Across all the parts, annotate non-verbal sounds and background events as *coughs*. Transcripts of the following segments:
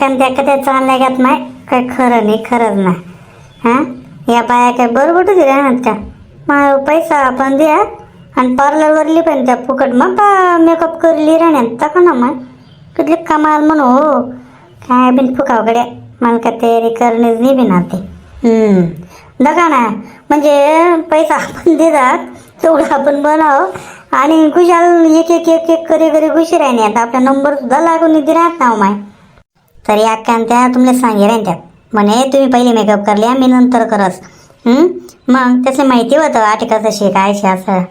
अक्कान त्या कधी चालल्या घ्यात नाही काय खरं नाही खरंच नाही. हां? या बाया काय बरोबर होती राहणार का मा पैसा आपण द्या आणि पार्लरवरली पण त्या फुकट. मग मेकअप करली राहण्यात तका ना मग? कुठली कमाल म्हणू हो. काय बिन फुकावकडे मला काय तयारी करणेच नाही बिना ते दगा ना म्हणजे पैसा आपण देतात तेवढं आपण बनाव. आणि खुशाल एक एक एक एक करे करे खुशी राहण्यात आपला नंबर सुद्धा लागून निधी राहत हो माय? तरी अक्कान त्या तुमले सांगे त्या म्हणे तुम्ही पहिले मेकअप करले मी नंतर करस. मग? त्याचं माहिती होतं आटे कसं शे काय असं.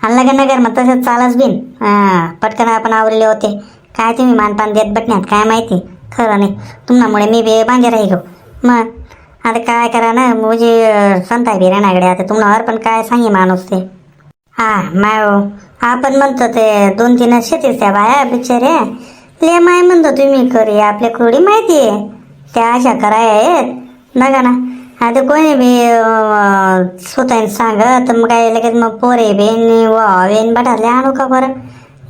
आणलं लग्न नगर मग तसंच चालच बिन. हां पटकन आपण आवरले होते. काय तुम्ही मानपान देत बटण्यात? काय माहिती? खरं नाही. तुम्हामुळे मी बे बांजे राही गो. मग? आता काय करा ना म्हणजे संताय बी राणाकडे आता तुम्हाला पण काय सांगे माणूस ते? हा माय हो. आपण म्हणतो ते दोन तीन शेतीच त्या बाया बिचारे ले माय म्हणतो तुम्ही करी आपल्या क्रोडी माहिती आहे. त्या अशा कराय आहेत. बघा ना आता कोणी बी स्वतःने सांगत मग काय लगेच मग पोरे बेन वेन बटाले आणू का बरं?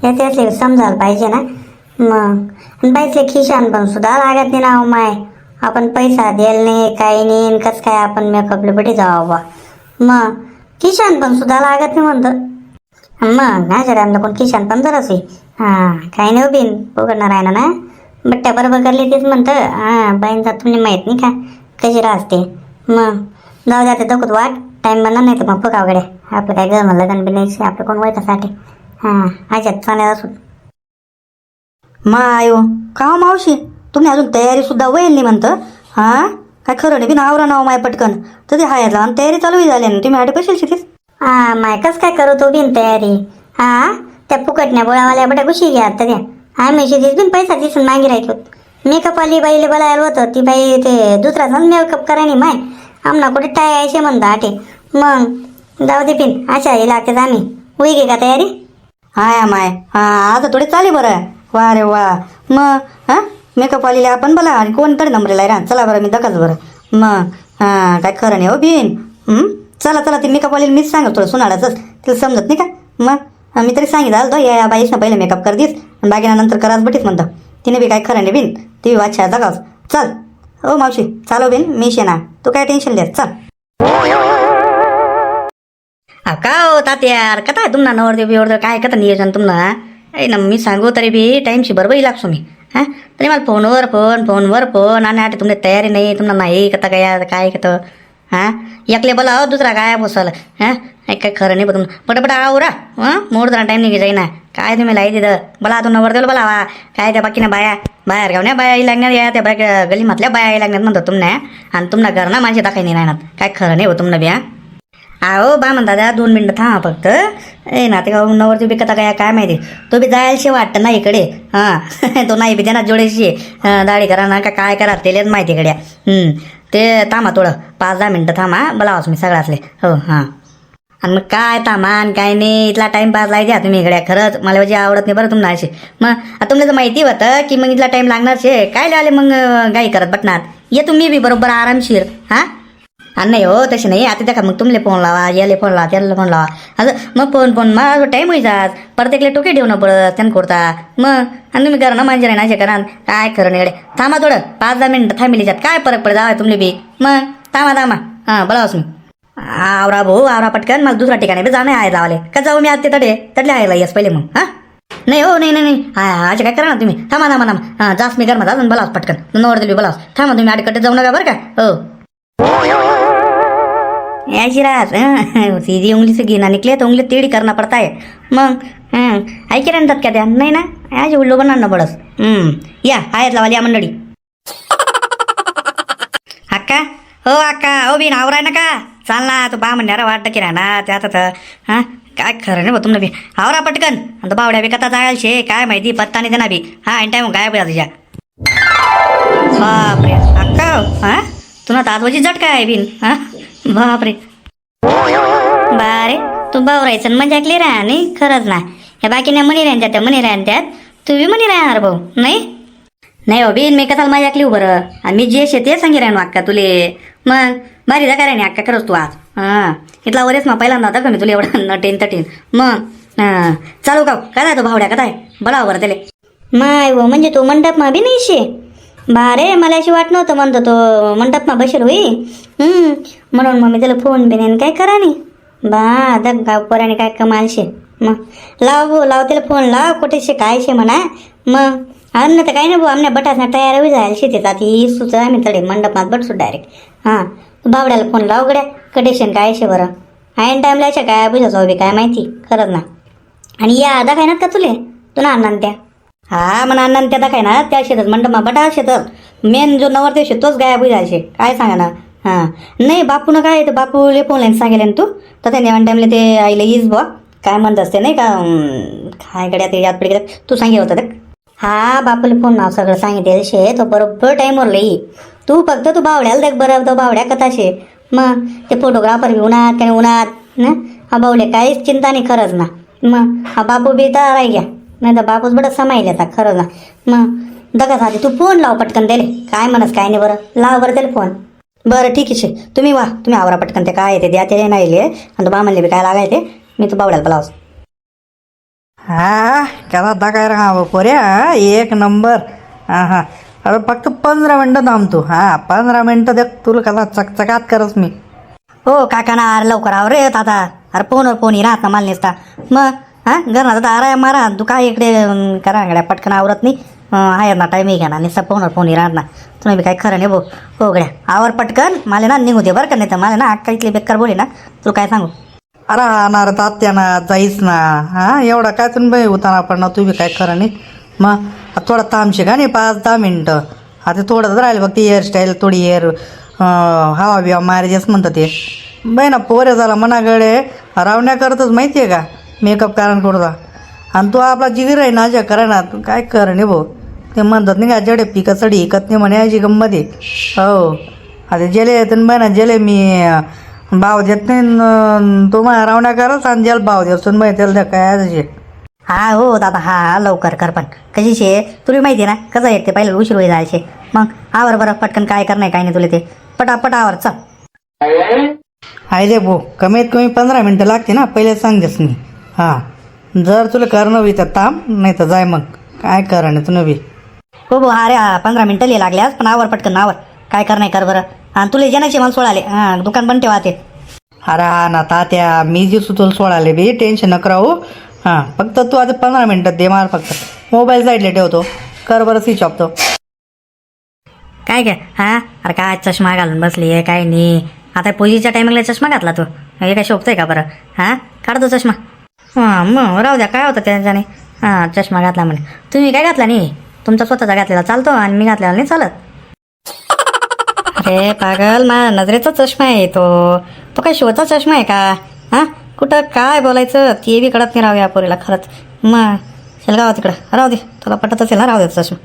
याच्यातले समजायला पाहिजे ना. मग आणि बाईतले खिशान पण सुद्धा लागत नाही ना माय. आपण पैसा द्यायला नाही काही नाही कसं काय आपण मेकअपले बेटी जावं बा. मग किशान पण सुद्धा लागत नाही म्हणतं. मग माझ्या टाईमला कोण किशान पण जरास हां काही नाही बिन पकडणार आहे ना ना बट्ट्या बरोबर करली तेच म्हणतं हां बाईंचा तुम्ही माहीत नाही का कशी राहते मग जाऊ जाते ते दखत वाट टाईम बनणार नाही तर मग फुकावकडे आपलं काय गरम म्हणलं बी नाही आपलं कोण वैतासाठी हां आज्यात चांगल्या असू मायो का हो मावशी तुम्ही अजून तयारी सुद्धा होईल नाही म्हणतं हां काय खरं नाही बिन आवरा नाव माय पटकन तर ते हायला आणि तयारी चालू झाली ना तुम्ही आटे कशाला शिकेस हा माय कस काय करू तो बिन तयारी हा? त्या फुकटण्या बोळावाल्या बट्या गुशी घ्या आता त्या. आम्ही दिस बिन पैसा दिसून मागे राहिलो. मेकअप आली बाईले बोलायला होतं ती बाई ते दुसरा जण मेकअप करायनी माय. आमना कुठे टाय यायचे म्हणता आटे. मग जाऊ दे पिन अशा हे लागते आम्ही. होई गे का तयारी? हाय माय हा आता थोडे चाले बरं. वा रे वा. मग हा? मेकअप आलेले आपण बोला आणि कोण नंबर नंबरला राहा. चला बरं मी दकाच बरं. मग हा काय खरं नाही हो बिन चला चला ते मेकअप वाले मीच सांगत थोडं सुनाडाचंच तिला समजत नाही का? मग मी तरी सांगितलं आलो या या बाईसनं पहिले मेकअप कर दिस आणि बाकीना नंतर कराच बटीस म्हणतो. तिने बी काय खरं नाही बिन. ती बी वाच्छा चल. ओ मावशी चालो बिन. मी शेना तू काय टेन्शन दे चल. का हो तात्यार कथा आहे तुम्हाला नवरदेव बिवरदेव काय कथा नियोजन तुम्हाला ऐ ना मी सांगू तरी बी टाईमशी बरोबर लागतो मी हां? तरी मला फोनवर फोन फोनवर फोन आणि आता तुमची तयारी नाही तुम्हाला नाही कथा काय काय कथं? हां? एकले बोला हो दुसरा काय बसल हां? काय खरं नाही बघून. तुम्ही पटापट आवरा हां? मोड जरा टाईम निघे जाईना. काय तुम्ही लाई तिथं बोला तू नवरदेव बोला वा काय त्या बाकीना बाया? बाहेर गाव नाही बाया लागणार या. त्या बाया म्हटल्या बाया लागणार म्हणतो तुम्हाला आणि तुम्हाला घरना माझे दाखाय नाही राहणार काय खरं नाही हो तुम्हाला बिया अहो बा म्हणता दादा दोन मिनटं थांबा फक्त. ए ना ते नवरती बी कथा काय काय माहिती? तो बी जायला वाटतं ना इकडे. हां? *laughs* तो नाही बी त्यांना जोडेशी. दाढी करा ना काय करा तेलेच माहिती इकडे हम्म. ते थांबा थोडं. पाच दहा मिनटं थांबा. बोलावस मी सगळ्यातले हो हां. आणि मग काय तामान काय नाही. इथला टाईमपास लाई द्या तुम्ही इकडे. खरंच मला म्हणजे आवडत नाही बरं तुम्हाला असे मग आता तुम्हाला जर माहिती होतं की मग इथला टाईम लागणार शे. काय लावले मग गाई करत बटणार ये तुम्ही बी बरोबर आरामशीर. हां? नाही हो तशी नाही आता देखा मग तुमले फोन लावा याले फोन लावा त्याला फोन लावा असं मग फोन फोन मग टाईम होई जात प्रत्येकले टोके ठेवणं पडत त्यानं करता मग आणि तुम्ही करा ना म्हणजे नाही असे करा काय खरं इकडे थांबा थोडं पाच दहा मिनिटं थांबली जात काय फरक पडत जावा तुमले बी मग थांबा थांबा हां बोलावस मी आवरा भाऊ आवरा पटकन मला दुसऱ्या ठिकाणी बी जाणे आहे जावाले का जाऊ मी आज ते तडे तडले आहे येस पहिले मग हां नाही हो नाही नाही नाही हा असे काय करा ना तुम्ही थांबा थांबा थांबा हां जास्त मी गरमात अजून बोलावस पटकन नवर दिली बोलावस थांबा तुम्ही आडकटे जाऊ नका बरं का हो ऐसी रात सीधी उंगली से गिना निकले तो उंगली टेढ़ी करना पड़ता है मग हं, ऐके म्हणतात का त्या? नाही ना? आज उल्लू बनणार ना बडस. हम्म या आहेत लावाली या मंडळी. अक्का हो अक्का हो बिन आवराय ना का? चाल ना तू बा म्हणणार वाटतं की ना त्यात आता हां काय खरं नाही तुम्हाला बी. आवरा पटकन. आता बावड्या बी कथा जायला शे काय माहिती पत्ता नाही त्यांना बी. हा आणि टाइम गायब आहे तुझ्या बापरे अक्का हा तुला ताजवाची झटका आहे बिन हा? बापरे. बारे तू बावरायचं आणि मजा ऐकली राहा नाही खरंच ना. बाकी बाकीने मनी राहत्यात त्या मनी राहत्यात तू बी मनी राहणार भाऊ नाही? नाही हो बीन मी कसाला माझ्या ऐकली हो बरं? आणि मी जे शेती सांगे सांगी अक्का तुले. मग भारी जा काय अक्का खरंच तू आज. हां इथला वरेच मग पहिल्यांदा होता का मी तुला एवढं नटेन तटेन. मग हां चालू का हो? काय तो भावड्या कथा आहे? बोलावं बरं माय हो म्हणजे तो मंडप मा बी नाही शे बारे मला अशी वाट नव्हतं म्हणतो तो मंडपमा बशीर होई. हम्म, म्हणून मग मी त्याला फोन बिन काय करा नाही बा दग पोराने काय कमालशे मग लाव भाऊ लाव त्याला फोन लाव कुठे शे काय शे म्हणा. मग अन्न तर काही नाही भाऊ आमने बटासना तयार होई जायला शेतीत. आता ही सुच आम्ही तडे मंडपात बटसू डायरेक्ट हां बावड्याला फोन लाव गड्या कटेशन काय शे बरं आयन टाईमला अशा काय बुझा बी काय माहिती खरंच ना. आणि या आधा काय ना का तुले? तू ना अण्णा त्या? हा म्हणा अण्णा त्या दाखाय ना त्या शेतात मग बटा शेतात. मेन जो नवर ते तोच गायब जायचे. शे काय सांगा ना. हां. नाही बापूनं काय ते बापूले फोन लाईन सांगेल ना तू. तर त्याने वन टाईमला ते आईला येईस बुवा काय म्हणत असते नाही का काय गड्या ते यात पडे तू सांगे होता ते हा बापूले फोन नाव सगळं सांगितले शे तो बरोबर टाईमवर लई. तू फक्त तू बावड्याला देख बरं तो बावड्या कथा शे. मग ते फोटोग्राफर बी उन्हात काय उन्हात ना. हा बावड्या काहीच चिंता नाही खरंच ना. मग हा बापू बी तर राही घ्या. नाही तर बापूच बडं समाईल आता खरंच ना मग दगा साधी तू फोन लाव पटकन त्याले. काय म्हणस काय नाही बरं. लाव बरं त्याला फोन. बरं ठीक आहे तुम्ही वा तुम्ही आवरा पटकन ते. काय येते द्या ते नाही आणि तो बामणले बी काय लागायचे मी तू बावड्याला लावस हा कसा काय राहा पोऱ्या. हा, एक नंबर. हा हा अरे फक्त पंधरा मिनटं थांबतो हा पंधरा मिनटं देख तुला कसा चकचकात करस मी. हो काका ना अरे लवकर आवर रे आता अरे फोनवर फोन राहत ना मला नेसता. मग? हां? घरना आता आराय मारा. तू काय इकडे करा गड्या पटकन आवरत नाही. आहे ना टाईम घ्या ना निसा फोनवर फोन राहत ना. तुम्ही बी काय खरं नाही भाऊ हो गड्या. आवर पटकन. मला ना निघू दे बरं का नाही तर मला ना अक्का इथली बेकार बोली ना. तू काय सांगू? अरे ना रे तात्या ना जाईस ना. हां? एवढा काय तुम्ही बाई उताना पडणार तू बी काय खरं नाही. मग थोडा थांबशे का नाही? पाच दहा मिनटं. आता थोडंच राहिलं फक्त हेअरस्टाईल थोडी हेअर हवा बिवा मारायचेच म्हणतात ते. बाई ना पोरे झाला मनाकडे रावण्या करतच माहिती आहे का? मेकअप कारण करता आणि तू आपला जिगर आहे ना ज्या करा ना तू काय कर नाही भाऊ. ते म्हणतात नाही का जडे पिकं चढी इकत नाही म्हणे याची गंमत आहे. हो. आता जेले येते बाई ना जेले मी भाव देत नाही तो मला रावण्या करत आणि ज्याला भाव देतो बाई त्याला त्या काय आजचे. हा हो दादा हा लवकर कर पण. कशी शे तुला माहिती ना कसं येते पहिले उशीर होई जायचे. मग आवर बरं पटकन काय करणार काय नाही तुला ते. पटापट आवर चल. आहे दे भाऊ कमीत कमी पंधरा मिनटं लागते ना पहिले सांगतेस मी. हां. जर तुला करणं होई तर थांब नाही तर जाय मग. काय करणं तुला बी हो हो अरे हा पंधरा मिनटं लिहि लागल्यास पण आवर पटकन आवर. काय कर नाही कर बरं. आणि तुला जेनाचे मला सोडाले हां दुकान पण ठेवा ते. अरे हा ना तात्या मी जे तुला सोडाले बी. टेन्शन नका राहू. हां फक्त तू आता पंधरा मिनटात दे मार फक्त. मोबाईल साईडला ठेवतो कर बरं स्विच ऑफ तो. काय काय हा? अरे काय चष्मा घालून बसली आहे काय नाही. आता पूजेच्या टायमिंगला चष्मा घातला तू. हे काय शोभतोय का बरं? हां? काढतो चष्मा. हां मग राहू द्या काय होतं त्याच्याने? हां चष्मा घातला म्हणे. तुम्ही काय घातला नाही? तुमचा स्वतःचा घातलेला चालतो आणि मी घातलेला नाही चालत. अरे पागल मा नजरेचा चष्मा आहे तो. तो काय शोचा चष्मा आहे का? हां? कुठं काय बोलायचं? ते बी कळत नाही राहू या पोरीला खरंच. मग चल गाव तिकडं. राहू दे. तुला पटत असेल ना राहू दे चष्मा.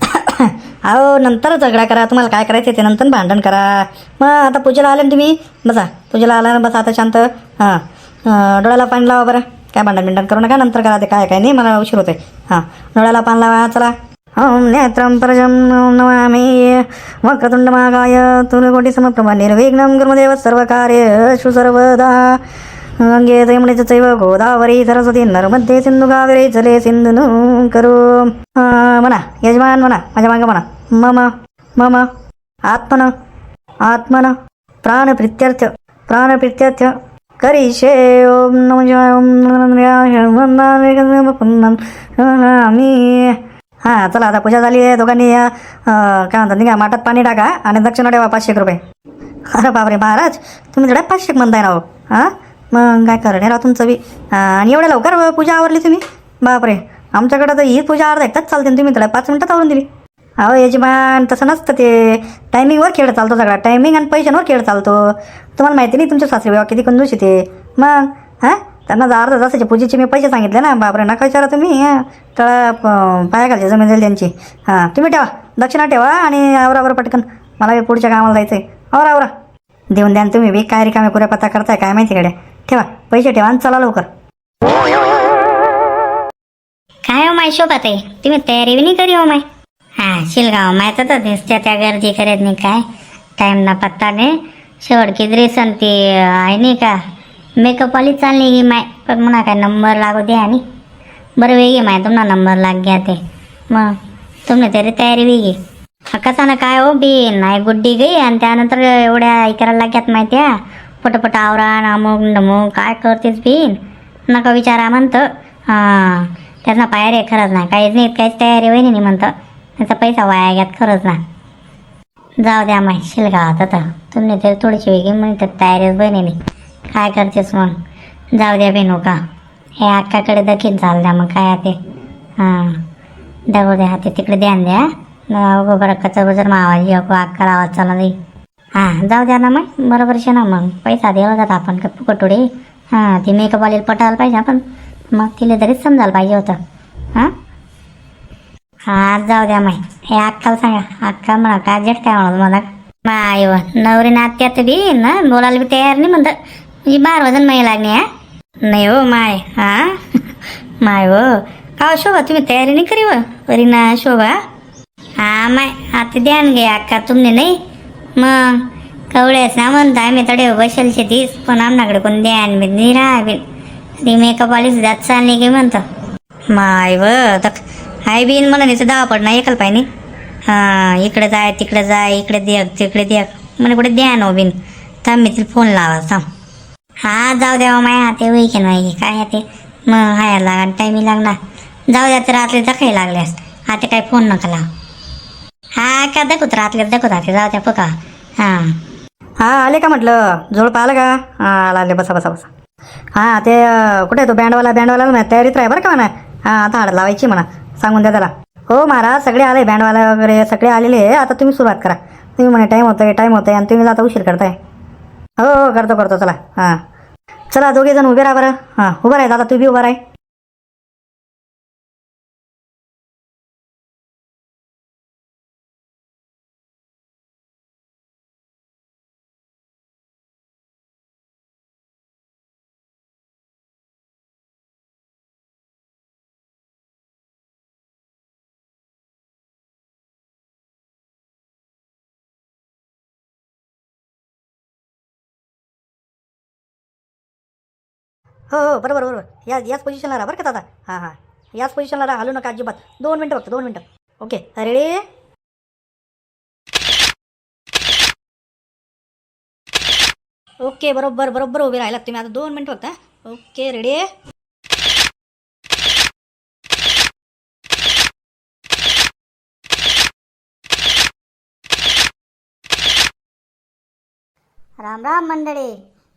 *coughs* अहो नंतर झगडा करा. तुम्हाला काय करायचं ते नंतर भांडण करा. मग आता पूजेला आले ना तुम्ही? बसा. पूजेला आला ना बसा आता शांत. हां. डोळ्याला पाणी लावा बरं. काय भांडण बिंडण करू नका नंतर करा ते काय काय नाही मला उशीर होते हां डोळ्याला पाणी लावा चला. ओम नेत्रं परजं नमामि. वक्रतुंड महाकाय तुलकोटी निर्विघ्नं गुरुदेव सर्वकार्येषु सर्वदा. गंगे जयमुनेच चैव गोदावरी सरस्वती नर्मदे सिंधू कावेरी जले सिंधुनु करू. म्हणा यजमान म्हणा माझ्या मागं म्हणा मम मम आत्मन आत्मन. प्राणप्रित्यर्थ प्राणप्रित्यर्थ करिष्ये ओम नम शिवाय ओम मी हां चला आता पूजा झाली आहे दोघांनी. काय म्हणतात नाही का माठात पाणी टाका आणि दक्षिणा ठेवा पाचशे रुपये. अरे बापरे महाराज तुम्ही जरा पाचशे म्हणताय ना हो हां? मग काय करणे राव तुमचं बी. आणि एवढ्या लवकर पूजा आवरली तुम्ही? बापरे आमच्याकडे तर ही पूजा अर्धा एक चालते तुम्ही त्याला पाच मिनटात आवरून दिली. अहो यजमान तसं नसतं ते. टायमिंगवर खेळ चालतो सगळा. टायमिंग आणि पैशांवर खेळ चालतो. तुम्हाला माहिती नाही तुमच्या सासरे बाबा किती कंजूस येते मग हां? त्यांना जा अर्धा तासाच्या पूजेचे मी पैसे सांगितले ना. बापरे नका विचारा तुम्ही तर तळा पाया घालचे जमीन जाईल त्यांची. हां तुम्ही ठेवा. दक्षिणा ठेवा आणि आवरा आवरा पटकन. मला पुढच्या कामाला जायचं आहे आवरा आवरा. देऊन द्या तुम्ही बी. काय रिकामे पुऱ्या पत्ता करताय काय माहिती कडे ठेवा. पैसे ठेवा आणि चला लवकर. काय हो माय शोभात आहे तुम्ही तयारी बी नाही करी हो माय? हा शिलगाव माहीत तर दिसत्या त्या गर्दी करत नाही काय? टाईम ना पत्ता नाही. शेवट की ड्रेस आणि ते आहे नाही का? मेकअपवाली चालली गी माय. पण म्हणा काय नंबर लागू दे आणि. बरं वेगळी माय तुम्हाला नंबर लाग घ्या ते. मग तुम्ही तरी तयारी वेगळी कसा ना काय हो बी नाही गुड्डी गई आणि त्यानंतर एवढ्या ऐकायला लाग्यात माहित्या? पटपट आवरा अमुक नमुक काय करतेस बीन नका विचारा म्हणतं. हां त्यांना पायरे खरंच नाही. काहीच नाही काहीच तयारी वहिनी नाही म्हणतं. त्याचा पैसा वाया घ्यात खरंच ना. जाऊ द्या माही शिलगावात आता. तुम्ही तरी थोडीशी वेगळी म्हणतात तयारीच बहिणीने. काय करतेस मग? जाऊ द्या बेनू का हे अक्काकडे दखील चाल द्या मग काय ते हां. दगड द्या ते तिकडे ध्यान द्या. अगो बरं कचर बचर आवाज येऊ अक्काला आवाज चालला नाही हां जाऊ द्या ना मग. बरोबर शे ना मग. पैसा द्यावा जात आपण का फुकटोडे हां ती मेकअप पटायला पाहिजे आपण. मग तिला तरीच समजायला पाहिजे होतं. हां? आज जाऊ द्या माही हे अक्काला सांगा. अक्का म्हणा काय जेट काय म्हणत मला माय नवरी नात्यात बी ना बोलायला बी तयार नाही म्हणत म्हणजे बार वजन माही लागणे हा? नाही हो माय. हा? माय हो का शोभा? तुम्ही तयारी नाही करी वरी ना शोभा. हा माय आता ध्यान घे अक्का तुमने नाही? मग कवळेच ना म्हणता आम्ही तडे बसेल शेतीस पण आमनाकडे कोण ध्यान बी नाही राहा बी ती मेकअप आली सुद्धा चालली की म्हणतं. माय व तर हाय बीन मला नाही दहा पड ना एकल पाहिजे. हां इकडे जाय तिकडे जाय इकडे देख तिकडे देख. मला कुठे द्या नो हो बिन. थांब मी तिला फोन लावा थांब. हा जाऊ द्या हो, माया हाते वैके नाही काय ते? मग हाय लागा टाईमही लागणार. जाऊ द्या तर रात्री दखाई लागल्यास आता काय फोन नका लाव. हा का दाखवत रात्री दाखवत ते जाऊ द्या पका हां. हां आले का म्हटलं? जोड आलं का? हां आला आले बसा बसा बसा. हां ते कुठे तो? बँडवाला बँडवाला तयारीत राहा बरं का म्हणा. हां आता हाड लावायची म्हणा. सांगून द्या त्याला. हो महाराज सगळे आले बँडवाला वगैरे सगळे आलेले आहे. आता तुम्ही सुरुवात करा. तुम्ही म्हणे टाईम होतोय टाईम होतोय आणि तुम्ही आता उशीर करताय. हो हो करतो करतो चला. हां. चला दोघे जण उभे राहा बरं. हां उभं राहायचं दादा तू बी उभा हो हो बरोबर बरोबर. या याच पोझिशनला राहा बरं का दादा. हां हां. याच पोझिशनला राहा. हलू नका अजिबात. दोन मिनटं फक्त दोन मिनटं. ओके रेडी ओके बरोबर बरोबर उभे राहिलात तुम्ही. आता दोन मिनटं फक्त ओके रेडी राम राम मंडळी.